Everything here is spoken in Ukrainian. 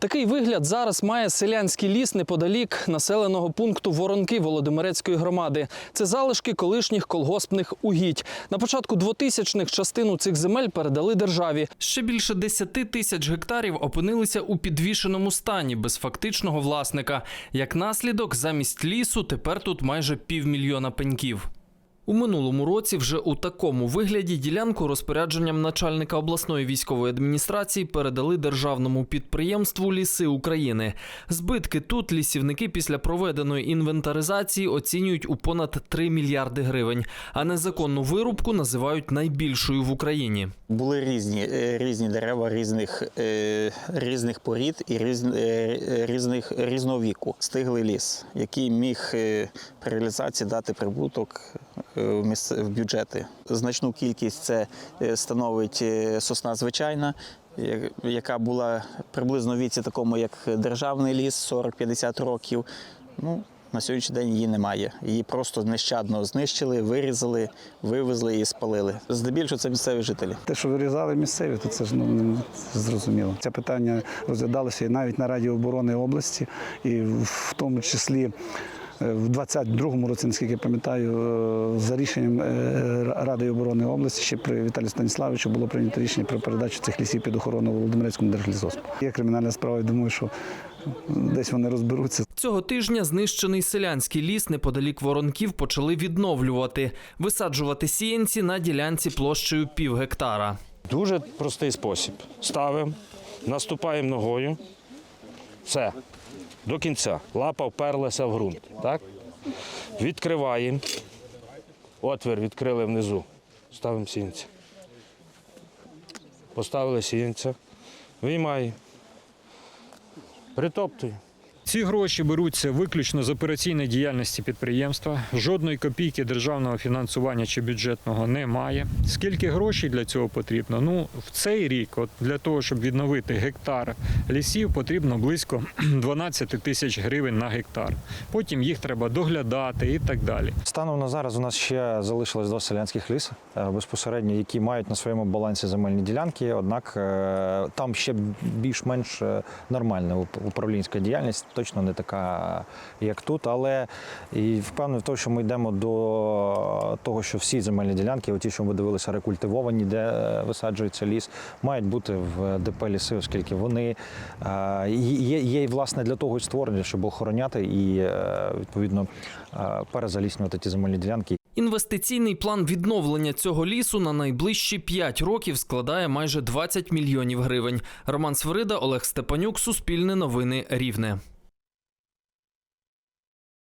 Такий вигляд зараз має селянський ліс неподалік населеного пункту Воронки Володимирецької громади. Це залишки колишніх колгоспних угідь. На початку 2000-х частину цих земель передали державі. Ще більше 10 тисяч гектарів опинилися у підвішеному стані без фактичного власника. Як наслідок, замість лісу тепер тут майже півмільйона пеньків. У минулому році вже у такому вигляді ділянку розпорядженням начальника обласної військової адміністрації передали державному підприємству Ліси України. Збитки тут лісівники після проведеної інвентаризації оцінюють у понад 3 мільярди гривень, а незаконну вирубку називають найбільшою в Україні. Були різні, е, різні дерева різних, е, різних порід і е, різних, різного віку. Стиглий ліс, який міг при реалізації дати прибуток в, бюджети. Значну кількість це е, становить е, сосна звичайна, яка була приблизно віці такому, як державний ліс, 40-50 років. Ну, на сьогоднішній день її немає. Її просто нещадно знищили, вирізали, вивезли і спалили. Здебільшого це місцеві жителі. Те, що вирізали місцеві, то це ж ну зрозуміло. Це питання розглядалося і навіть на Раді оборони області, і в тому числі. В 22-му році, наскільки я пам'ятаю, е, за рішенням е, Ради оборони області ще при Віталію Станіславовичу було прийнято рішення про передачу цих лісів під охорону Володимирецькому держлісгоспу. Є кримінальна справа, я думаю, що десь вони розберуться. Цього тижня знищений селянський ліс неподалік воронків почали відновлювати, висаджувати сіянці на ділянці площею пів гектара. Дуже простий спосіб. Ставимо, наступаємо ногою. Все. До кінця. Лапа вперлася в ґрунт. Так? Відкриваємо. Отвір відкрили внизу. Ставимо сінця. Поставили сінця. Виймаємо. Притоптуємо. Ці гроші беруться виключно з операційної діяльності підприємства. Жодної копійки державного фінансування чи бюджетного немає. Скільки грошей для цього потрібно? Ну, в цей рік, от для того, щоб відновити гектар лісів, потрібно близько 12 тисяч гривень на гектар. Потім їх треба доглядати і так далі. Станом на зараз у нас ще залишилось два селянських ліси е, безпосередньо, які мають на своєму балансі земельні ділянки. Однак е, там ще більш-менш е, нормальна управлінська діяльність, точно не така, як тут. Але і впевнений в тому, що ми йдемо до того, що всі земельні ділянки, оті, що ми дивилися, рекультивовані, де е, висаджується ліс, мають бути в ДП ліси, оскільки вони е, є, є власне для того і створені, щоб охороняти і е, відповідно перезаліснювати ті земельні ділянки. Інвестиційний план відновлення цього лісу на найближчі 5 років складає майже 20 мільйонів гривень. Роман Свирида, Олег Степанюк, Суспільне новини Рівне.